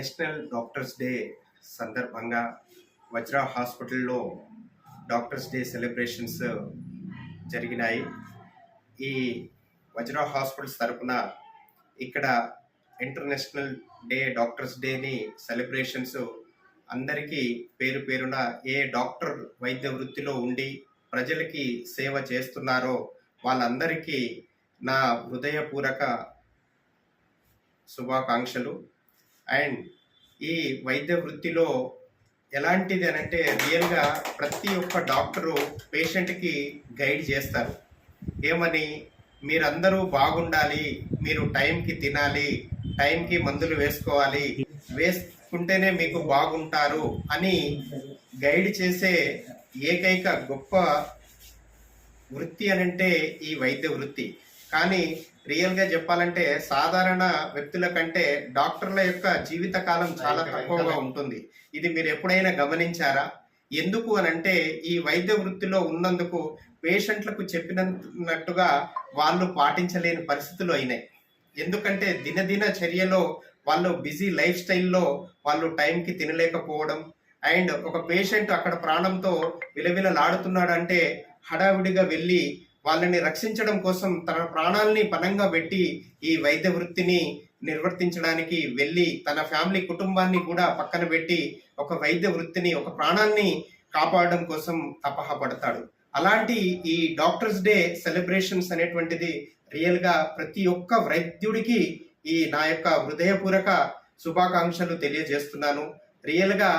National doctors day సందర్భంగా వజ్ర హాస్పిటల్లో doctors day celebrations జరిగినాయి. ఈ వజ్ర హాస్పిటల్స్ తరపున ఇక్కడ ఇంటర్నేషనల్ డే డాక్టర్స్ డేని సెలబ్రేషన్స్ అందరికీ పేరు పేరున ఏ డాక్టర్ వైద్య వృత్తిలో ఉండి ప్రజలకి సేవ చేస్తున్నారో వాళ్ళందరికీ నా హృదయపూర్వక శుభాకాంక్షలు. అండ్ ఈ వైద్య వృత్తిలో ఎలాంటిది అని అంటే రియల్గా ప్రతి ఒక్క డాక్టరు పేషెంట్కి గైడ్ చేస్తారు. ఏమని? మీరందరూ బాగుండాలి మీరు టైంకి తినాలి టైంకి మందులు వేసుకోవాలి వేసుకుంటేనే మీకు బాగుంటారు అని గైడ్ చేసే ఏకైక గొప్ప వృత్తి అనంటే ఈ వైద్య వృత్తి. కానీ రియల్గా చెప్పాలంటే సాధారణ వ్యక్తుల కంటే డాక్టర్ల యొక్క జీవిత కాలం చాలా తక్కువగా ఉంటుంది. ఇది మీరు ఎప్పుడైనా గమనించారా? ఎందుకు అనంటే ఈ వైద్య వృత్తిలో ఉన్నందుకు పేషెంట్లకు చెప్పినట్టుగా వాళ్ళు పాటించలేని పరిస్థితులు అయినాయి. ఎందుకంటే దినదిన చర్యలో వాళ్ళు బిజీ లైఫ్ స్టైల్లో వాళ్ళు టైంకి తినలేకపోవడం అండ్ ఒక పేషెంట్ అక్కడ ప్రాణంతో విలవిలలాడుతున్నాడంటే హడావిడిగా వెళ్ళి వాళ్ళని రక్షించడం కోసం తన ప్రాణాలని పనంగా పెట్టి ఈ వైద్య వృత్తిని నిర్వర్తించడానికి వెళ్ళి తన ఫ్యామిలీ కుటుంబాన్ని కూడా పక్కన పెట్టి ఒక వైద్య వృత్తిని ఒక ప్రాణాన్ని కాపాడడం కోసం తపహపడతాడు. అలాంటి ఈ డాక్టర్స్ డే సెలబ్రేషన్స్ అనేటువంటిది రియల్గా ప్రతి ఒక్క వైద్యుడికి ఈ నా యొక్క హృదయపూర్వక శుభాకాంక్షలు తెలియజేస్తున్నాను. రియల్గా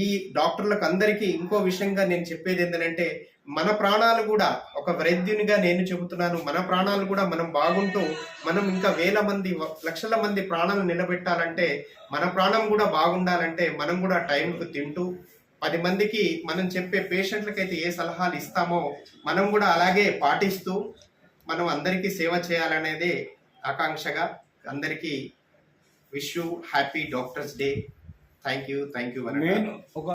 ఈ డాక్టర్లకు అందరికీ ఇంకో విషయంగా నేను చెప్పేది ఏంటంటే మన ప్రాణాలు కూడా ఒక వైద్యునిగా నేను చెబుతున్నాను మన ప్రాణాలు కూడా మనం బాగుంటూ మనం ఇంకా వేల మంది లక్షల మంది ప్రాణాలు నిలబెట్టాలంటే మన ప్రాణం కూడా బాగుండాలంటే మనం కూడా టైంకు తింటూ పది మందికి మనం చెప్పే పేషెంట్లకైతే ఏ సలహాలు ఇస్తామో మనం కూడా అలాగే పాటిస్తూ మనం అందరికీ సేవ చేయాలనేదే ఆకాంక్షగా. అందరికీ wish you happy doctors day. Thank you thank you